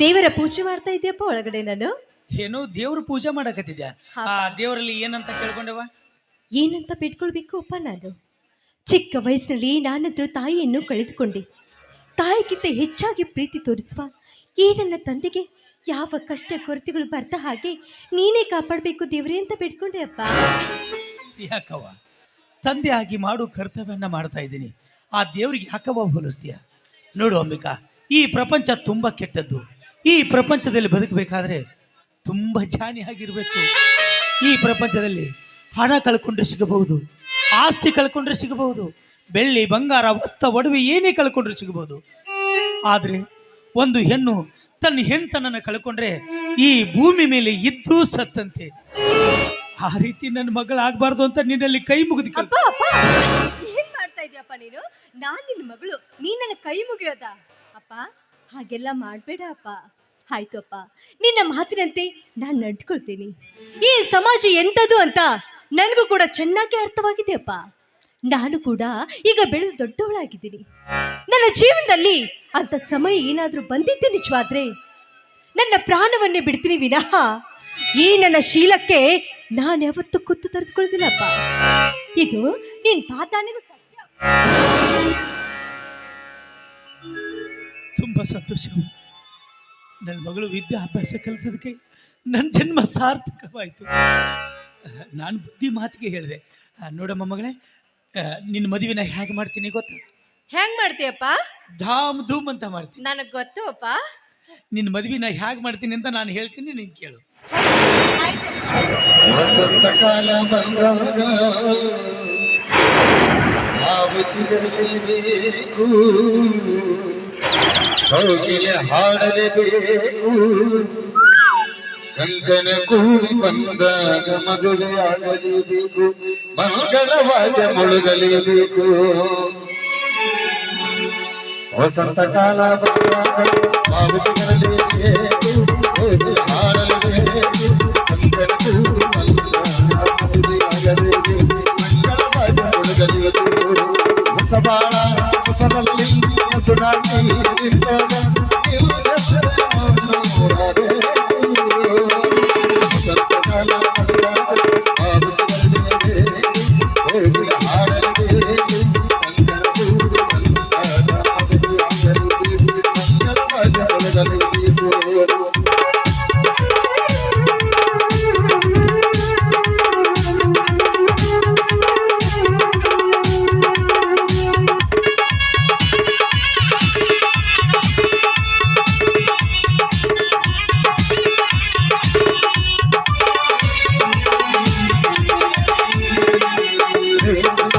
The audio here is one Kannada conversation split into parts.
ದೇವರ ಪೂಜೆ ಮಾಡ್ತಾ ಇದೆಯಪ್ಪ ಒಳಗಡೆ ನಾನು? ಏನೋ ದೇವ್ರ ಪೂಜೆ ಮಾಡಕತ್ತಿದ್ಯಾ? ಹಾ. ಆ ದೇವರಲ್ಲಿ ಏನಂತ ಕೇಳ್ಕೊಂಡೆವ? ಏನಂತ ಬಿಟ್ಕೊಳ್ಬೇಕು ಅಪ್ಪ ನಾನು? ಚಿಕ್ಕ ವಯಸ್ಸಿನಲ್ಲಿ ನಾನಂತೂ ತಾಯಿಯನ್ನು ಕಳೆದುಕೊಂಡೆ. ತಾಯಿಗಿಂತ ಹೆಚ್ಚಾಗಿ ಪ್ರೀತಿ ತೋರಿಸುವ ಈ ನನ್ನ ತಂದೆಗೆ ಯಾವ ಕಷ್ಟ ಕೊರತೆಗಳು ಬರ್ದ ಹಾಗೆ ನೀನೇ ಕಾಪಾಡಬೇಕು ದೇವರೇ ಅಂತ ಬಿಟ್ಕೊಂಡೆ ಅಪ್ಪ. ಯಾಕವ್ವ? ತಂದೆ ಆಗಿ ಮಾಡು ಕರ್ತವ್ಯನ ಮಾಡ್ತಾ ಇದ್ದೀನಿ. ಆ ದೇವ್ರಿಗೆ ಯಾಕವ್ವ ಹೋಲಿಸ್ತೀಯ? ನೋಡು ಅಂಬಿಕಾ ಈ ಪ್ರಪಂಚ ತುಂಬ ಕೆಟ್ಟದ್ದು. ಈ ಪ್ರಪಂಚದಲ್ಲಿ ಬದುಕಬೇಕಾದ್ರೆ ತುಂಬ ಜಾಣಿಯಾಗಿರ್ಬೇಕು ಈ ಪ್ರಪಂಚದಲ್ಲಿ ಹಣ ಕಳ್ಕೊಂಡ್ರೆ ಸಿಗಬಹುದು, ಆಸ್ತಿ ಕಳ್ಕೊಂಡ್ರೆ ಸಿಗಬಹುದು, ಬೆಳ್ಳಿ, ಬಂಗಾರ ವಸ್ತ ಒಡವೆ ಏನೇ ಕಳ್ಕೊಂಡ್ರೆ ಸಿಗಬಹುದು. ಆದರೆ ಒಂದು ಹೆಣ್ಣು ತನ್ನ ಹೆಣ್ತನನ್ನು ಕಳ್ಕೊಂಡ್ರೆ ಈ ಭೂಮಿ ಮೇಲೆ ಇದ್ದು ಸತ್ತಂತೆ. ಆ ರೀತಿ ನನ್ನ ಮಗಳಾಗಬಾರ್ದು ಅಂತ ನಿನ್ನಲ್ಲಿ ಕೈ ಮುಗಿದು ಏನ್ ಮಾಡ್ತಾ ಇದೀಯಪ್ಪ ನೀನು? ನಾನ್ ನಿನ್ನ ಮಗಳು, ನೀನ್ ನನ್ನ ಕೈ ಮುಗಿಯೋದಾ? ಅಪ್ಪ ಹಾಗೆಲ್ಲ ಮಾಡಬೇಡ ಅಪ್ಪ ಆಯ್ತು ಅಪ್ಪ. ನಿನ್ನ ಮಾತಿನಂತೆ ನಾನು ನಡ್ಕೊಳ್ತೀನಿ. ಈ ಸಮಾಜ ಎಂಥದ್ದು ಅಂತ ನನಗೂ ಕೂಡ ಚೆನ್ನಾಗಿ ಅರ್ಥವಾಗಿದೆ ಅಪ್ಪ. ನಾನು ಕೂಡ ಈಗ ಬೆಳೆದು ದೊಡ್ಡವಳಾಗಿದ್ದೀನಿ. ನನ್ನ ಜೀವನದಲ್ಲಿ ಅಂತ ಸಮಯ ಏನಾದರೂ ಬಂದಿದ್ದೆ ನಿಜವಾದ್ರೆ ನನ್ನ ಪ್ರಾಣವನ್ನೇ ಬಿಡ್ತೀನಿ ವಿನಃ. ಈ ನನ್ನ ಶೀಲಕ್ಕೆ ನಾನು ಯಾವತ್ತೂ ಕುತ್ತು ತರೆದುಕೊಳ್ಳೋದಿಲ್ಲಪ್ಪ ಇದು ನೀನ್ ಸತ್ಯ. ತುಂಬ ಸಂತೋಷ ನನ್ನ ಮಗಳು ವಿದ್ಯಾಭ್ಯಾಸ ಕಲಿತದಕ್ಕೆ ನನ್ನ ಜನ್ಮ ಸಾರ್ಥಕವಾಯಿತು. ನಾನು ಬುದ್ಧಿ ಮಾತಿಗೆ ಹೇಳಿದೆ. ಆ, ನೋಡಮ್ಮ ಮಗಳೇ ನಿನ್ನ ಮದುವೆನ ಹೇಗೆ ಮಾಡ್ತೀನಿ ಗೊತ್ತಾ? ಹೆಂಗ್ ಮಾಡ್ತೀಯಪ್ಪ? ಧಾಮ್ ಧೂಮ್ ಅಂತ ಮಾಡ್ತೀನಿ. ನನಗ್ ಗೊತ್ತು ಅಪ್ಪ. ನಿನ್ನ ಮದುವೆನ ಹೇಗೆ ಮಾಡ್ತೀನಿ ಅಂತ ನಾನು ಹೇಳ್ತೀನಿ ನೀನು ಕೇಳು. ವಸಂತ ಕಾಲ ಬಂದಾಗ ನಾವು ಕೋಗಿಲೆ ಹಾಡಲೇಬೇಕು ಗಂಗನ ಕೂಡಿ ಬಂದಾಗ ಮದುವೆ ಆಗಲೇಬೇಕು. ಮಂಗಳವಾದ ಮುಳುಗಲೇಬೇಕು. ವಸಂತ ಕಾಲ ನಾವು ಚಿಗರಲೇಬೇಕು ನೋಡು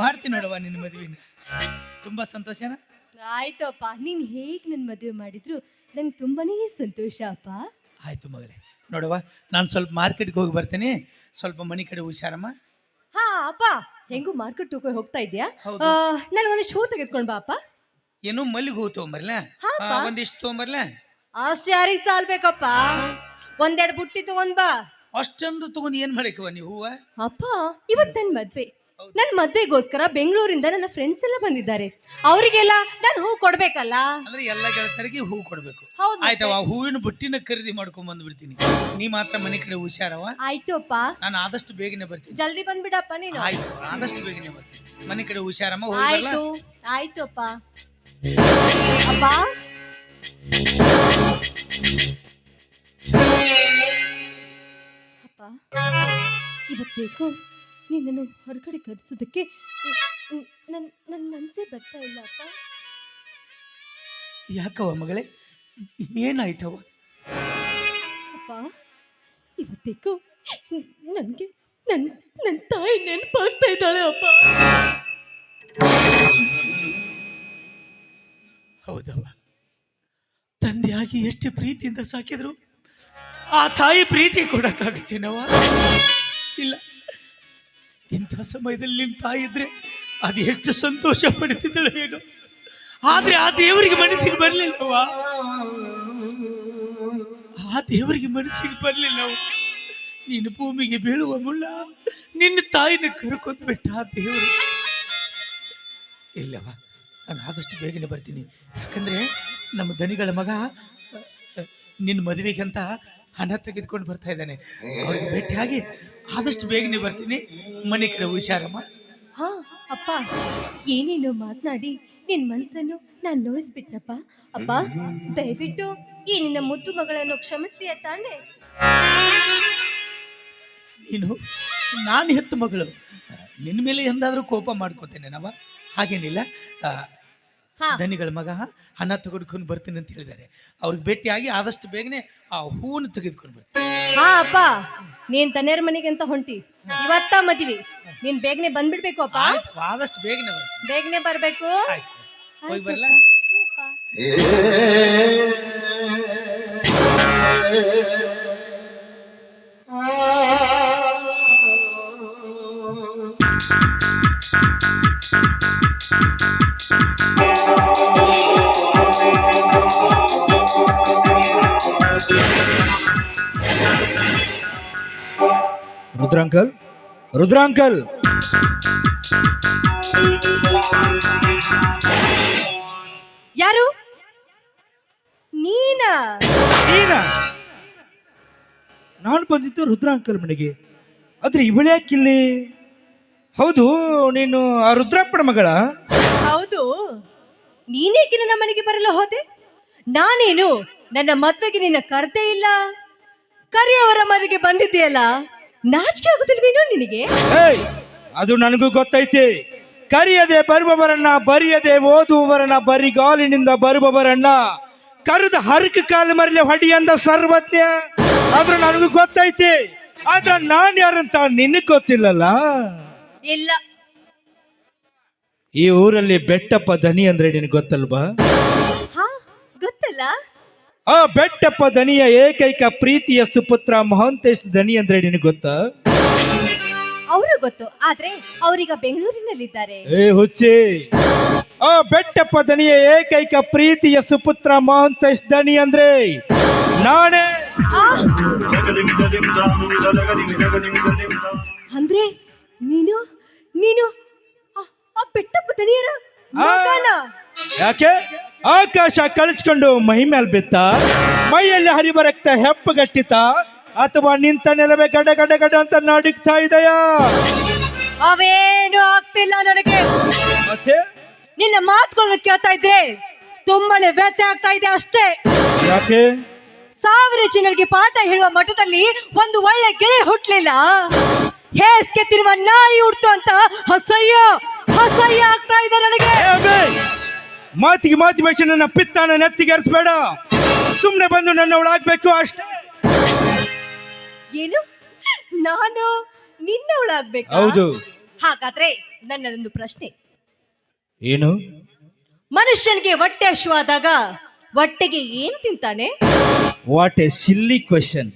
ಮಾಡ್ತೀನಿ ನೋಡವ್ವ ನಿನ್ನ ಮದುವೆನ ತುಂಬಾ ಸಂತೋಷನಾ? ಆಯ್ತಪ್ಪ ನೀನ್ ಹೇಗ್ ನನ್ ಮದುವೆ ಮಾಡಿದ್ರು ನಂಗೆ ತುಂಬಾನೇ ಸಂತೋಷ ಅಪ್ಪ. ಆಯ್ತು ಮಗಳೇ. ನೋಡವ್ವ ನಾನು ಸ್ವಲ್ಪ ಮಾರ್ಕೆಟ್ಗೆ ಹೋಗಿ ಬರ್ತೀನಿ. ಸ್ವಲ್ಪ ಮನೆ ಕಡೆ ಹುಷಾರಮ್ಮ? ಹಾ ಅಪ್ಪ ಹೆಂಗೂ ಮಾರ್ಕೆಟ್ ಹೋಗಿ ಹೋಗ್ತಾ ಇದ್ಯಾ? ಹೌದು. ನನಗೊಂದಿಷ್ಟು ಹೂ ತೆಗೆದ್ಕೊಂಡ್ ಬಾ ಅಪ್ಪ. ಏನು ಮಲ್ಲಿಗೆ ಹೂ ತೊಗೊಂಬರ್ಲ? ಹಾ, ಬಾ. ಒಂದಿಷ್ಟು ತೊಗೊಂಬರ್ಲ? ಅಷ್ಟು ಯಾರಿಗೆ ಸಾಲ್ಬೇಕಪ್ಪ ಒಂದೆರಡು ಬುಟ್ಟಿ ತಗೊಂಡ್ ಬಾ. ಅಷ್ಟೊಂದು ತಗೊಂಡು ಏನ್ ಮಾಡಕ್ಕವ ನೀವು ಹೂವ? ಅಪ್ಪ ಇವತ್ತು ನನ್ನ ಮದ್ವೆ. ನನ್ನ ಮದ್ವೆಗೋಸ್ಕರ ಬೆಂಗಳೂರಿಂದ ನನ್ನ ಫ್ರೆಂಡ್ಸ್ ಎಲ್ಲ ಬಂದಿದ್ದಾರೆ. ಅವರಿಗೆಲ್ಲ ನಾನು ಹೂ ಕೊಡ್ಬೇಕಲ್ಲ? ಅಂದ್ರೆ ಎಲ್ಲ ಗೆಳತರಿಗೆ ಹೂ ಕೊಡ್ಬೇಕು. ಹೌದು ಮತ್ತೆ. ಆಯ್ತವ ಹೂವಿನ ಬುಟ್ಟಿನ ಖರೀದಿ ಮಾಡ್ಕೊಂಡ್ ಬಂದ್ಬಿಡ್ತೀನಿ. ನೀ ಮಾತ್ರ ಮನೆ ಕಡೆ ಹುಷಾರವ ಆಯ್ತು ಅಪ್ಪ ನಾನು ಆದಷ್ಟು ಬೇಗನೆ ಬರ್ತೀನಿ. ಜಲ್ದಿ ಬಂದ್ಬಿಡಪ್ಪ ನೀನು. ಆಯ್ತು ಆದಷ್ಟು ಬೇಗನೆ ಬರ್ತೀನಿ. ಮನೆ ಕಡೆ ಹುಷಾರಮ್ಮ? ಆಯ್ತು ಆಯ್ತು ಅಪ್ಪ ಅಪ್ಪ ಅಪ್ಪ ಇವತ್ತೇಕೋ? ನಿನ್ನನ್ನು ಹೊರಗಡೆ ಕರೆಸೋದಕ್ಕೆ ನನ್ನ ನನ್ನ ಮನಸ್ಸೇ ಬರ್ತಾ ಇಲ್ಲ ಅಪ್ಪ. ಯಾಕವ ಮಗಳೇ? ಏನಾಯ್ತವ ಅಪ್ಪ ಇವತ್ತೇಕು ನನಗೆ ನನ್ನ ನನ್ನ ತಾಯಿ ನೆನಪಾಗ್ತಾ ಇದ್ದಾಳೆ ಅಪ್ಪ. ಹೌದವ್ವ. ತಂದೆಯಾಗಿ ಎಷ್ಟು ಪ್ರೀತಿಯಿಂದ ಸಾಕಿದ್ರು ಆ ತಾಯಿ ಪ್ರೀತಿ ಕೊಡಕ್ಕಾಗತ್ತೇನವ ಇಲ್ಲ. ಇಂಥ ಸಮಯದಲ್ಲಿ ನಿನ್ನ ತಾಯಿ ಇದ್ರೆ ಅದು ಎಷ್ಟು ಸಂತೋಷ ಪಡ್ತಿದ್ದಳು ಏನು ಆದ್ರೆ ಆ ದೇವರಿಗೆ ಮನಸ್ಸಿಗೆ ಬರಲಿಲ್ಲವ ಆ ದೇವರಿಗೆ ಮನಸ್ಸಿಗೆ ಬರಲಿಲ್ಲವ ನೀನು ಭೂಮಿಗೆ ಬೀಳುವ ಮುಳ್ಳ ನಿನ್ನ ತಾಯಿನ ಕರ್ಕೊಂಡು ಬಿಟ್ಟ ಆ ದೇವರು. ಇಲ್ಲವಾ ನಾನು ಆದಷ್ಟು ಬೇಗನೆ ಬರ್ತೀನಿ. ಯಾಕಂದ್ರೆ ನಮ್ಮ ದನಿಗಳ ಮಗ ನಿನ್ನ ಮದುವೆಗಂತ ಹಣ ತೆಗೆದುಕೊಂಡು ಬರ್ತಾ ಇದ್ದಾನೆ. ಅವ್ರಿಗೆ ಭೇಟಿಯಾಗಿ ಆದಷ್ಟು ಬೇಗನೆ ಬರ್ತೀನಿ. ಮನೆ ಕಡೆ ಹುಷಾರಮ್ಮ. ಹಾ ಅಪ್ಪ. ಏನೇನೋ ಮಾತನಾಡಿ. ನಿನ್ನ ಮನಸ್ಸನ್ನು ನಾನು ನೋಯಿಸ್ಬಿಟ್ನಪ್ಪ. ಅಪ್ಪ ದಯವಿಟ್ಟು ಈ ನಿನ್ನ ಮುದ್ದು ಮಗಳನ್ನು ಕ್ಷಮಿಸ್ತೀಯ ತಾನೆ? ನೀನು ನಾನು ಹೆತ್ತು ಮಗಳು. ನಿನ್ನ ಮೇಲೆ ಎಂದಾದರೂ ಕೋಪ ಮಾಡ್ಕೋತೇನೆ ನವ. ಹಾಗೇನಿಲ್ಲ. ದನಿಗಳ ಮಗ ಹಣ ತೆಗೆದುಕೊಂಡು ಬರ್ತೀನಿ ಅಂತ ಹೇಳಿದ್ದಾರೆ ಅವ್ರಿಗೆ ಭೇಟಿಯಾಗಿ ಆದಷ್ಟು ಬೇಗನೆ ಆ ಹೂವನ್ನು ತೆಗೆದುಕೊಂಡು ಬರ್ತೀನಿ ಹಾ ಅಪ್ಪ ನೀನ್ ತನ್ನೇರ್ ಮನೆಗೆ ಅಂತ ಹೊಂಟಿ ಇವತ್ತ ಮದ್ವಿ ನೀನ್ ಬೇಗನೆ ಬಂದ್ಬಿಡ್ಬೇಕು ಅಪ್ಪ ಆಯ್ತು ಆದಷ್ಟು ಬೇಗನೆ ಬರ್ತೀನಿ ಬೇಗನೆ ಬರ್ಬೇಕು ಆಯ್ತು ಹೋಗಿ ಬರಲಾ ಆಯ್ತಪ್ಪ. ರುದ್ರಾಂಕಲ್? ರುದ್ರಾಂಕಲ್! ಯಾರು? ನೀನಾ? ನೀನ? ನಾನು ಬಂದಿದ್ದು ರುದ್ರಾಂಕಲ್ ಮನೆಗೆ. ಆದ್ರೆ ಇವಳ್ಯಾಕಿಲ್ಲಿ ಹೌದು ನೀನು ಆ ರುದ್ರಪ್ಪನ ಮಗಳ? ಹೌದು. ನೀನೇಕೆ ನನ್ನ ಮನೆಗೆ ಬರಲು ಹೋದೆ? ನಾನೇನು ನನ್ನ ಮದ್ವೆಗೆ ನಿನ್ನ ಕರ್ತೆ ಇಲ್ಲ? ಕರಿಯವರ ಮನೆಗೆ ಬಂದಿದ್ದೀಯಲ್ಲ? ನಾಚಿಕೆ ಆಗುದಿಲ್ವೇನೋ ನಿನಗೆ? ಏಯ್ ಅದು ನನಗೂ ಗೊತ್ತೈತಿ. ಕರಿಯದೆ ಬರುವವರನ್ನ ಬರಿಯದೆ ಓದುವವರನ್ನ ಬರಿಗಾಲಿನಿಂದ ಬರುವವರನ್ನ ಕರೆದ ಹರಕ ಕಾಲ ಮರಲಿ ಹೊಡಿಯಂದ ಸರ್ವಜ್ಞ. ಆದ್ರೆ ನನಗೂ ಗೊತ್ತೈತಿ. ಆದ್ರೆ ನಾನ್ ಯಾರಂತ ನಿನಗ್ ಗೊತ್ತಿಲ್ಲಲ್ಲ? ಇಲ್ಲ. ಈ ಊರಲ್ಲಿ ಬೆಟ್ಟಪ್ಪ ದನಿ ಅಂದ್ರೆ ನಿನಗೆ ಗೊತ್ತಲ್ವಾ? ಹಾ ಗೊತ್ತಲ್ಲ. ಆ ಬೆಟ್ಟಪ್ಪ ದನಿಯ ಏಕೈಕ ಪ್ರೀತಿಯ ಸುಪುತ್ರ ಮಹಾಂತೇಶ್ ಧನಿ ಅಂದ್ರೆ ನಿನಗೆ ಗೊತ್ತಾ? ಅವರು ಗೊತ್ತು ಆದ್ರೆ ಅವರೀಗ ಬೆಂಗಳೂರಿನಲ್ಲಿದ್ದಾರೆ. ಏ ಹುಚ್ಚಿ. ಆ ಬೆಟ್ಟಪ್ಪ ಧನಿಯ ಏಕೈಕ ಪ್ರೀತಿಯ ಸುಪುತ್ರ ಮಹಾಂತೇಶ್ ಧನಿ ಅಂದ್ರೆ ನಾನೇ! ಅಂದ್ರೆ ನೀನು ನೀನು ಆ- ಆ ಬೆಟ್ಟಪ್ಪ ದನಿಯರ ಮಗನ? ಯಾಕೆ? ಆಕಾಶ ಕಳಚ್ಕೊಂಡು ಮೈ ಮೇಲೆ ಬಿತ್ತ ಮೈಯಲ್ಲಿ ಹರಿವ ರಕ್ತ ಹೆಪ್ಪಗಟ್ಟಿತ ಅಥವಾ ನಿಂತ ನೆಲವೇ ಗಡ ಗಡ ಗಡ ಅಂತ ನಡುಕ್ತಾ ಇದೆಯಾ? ಅವೇನು ಆಗ್ತಿಲ್ಲ ನನಗೆ. ಮತ್ತೆ? ನಿನ್ನ ಮಾತುಗಳನ್ನ ಕೇಳ್ತಾ ಇದ್ರೆ ತುಂಬಾನೇ ವ್ಯಥೆ ಆಗ್ತಾ ಇದೆ ಅಷ್ಟೇ. ಯಾಕೆ? ಸಾವಿರ ಜನರಿಗೆ ಪಾಠ ಹೇಳುವ ಮಠದಲ್ಲಿ ಒಂದು ಒಳ್ಳೆ ಗೆಳೆ ಹುಟ್ಲಿಲ್ಲ. ಹೇಸ್ಗೆ ತಿರುವ ನಾಯಿ ಹುಡ್ತು ಅಂತ ಹಸಯ್ಯ ಹಸಯ್ಯ ಆಗ್ತಾ ಇದೆ ನನಗೆ. ಮಾತಿಗೆ ಮಾತಿ ಬೇಸಿ ನನ್ನ ಪಿತ್ತಾನ ನೆತ್ತಿಗೆರ್ಸ್ಬೇಡ ಸುಮ್ಮನೆ ಬಂದು ನನ್ನ ಒಳಾಗ್ಬೇಕು ಅಷ್ಟೇ. ಏನು? ನಾನು ನಿನ್ನವಳಾಗ್ಬೇಕು ಹೌದು. ಹಾಗಾದ್ರೆ ನನ್ನದೊಂದು ಪ್ರಶ್ನೆ. ಏನು? ಮನುಷ್ಯನಿಗೆ ಹೊಟ್ಟೆ ಹಶುವಾದಾಗ ಹೊಟ್ಟೆಗೆ ಏನ್ ತಿಂತಾನೆ? What A silly question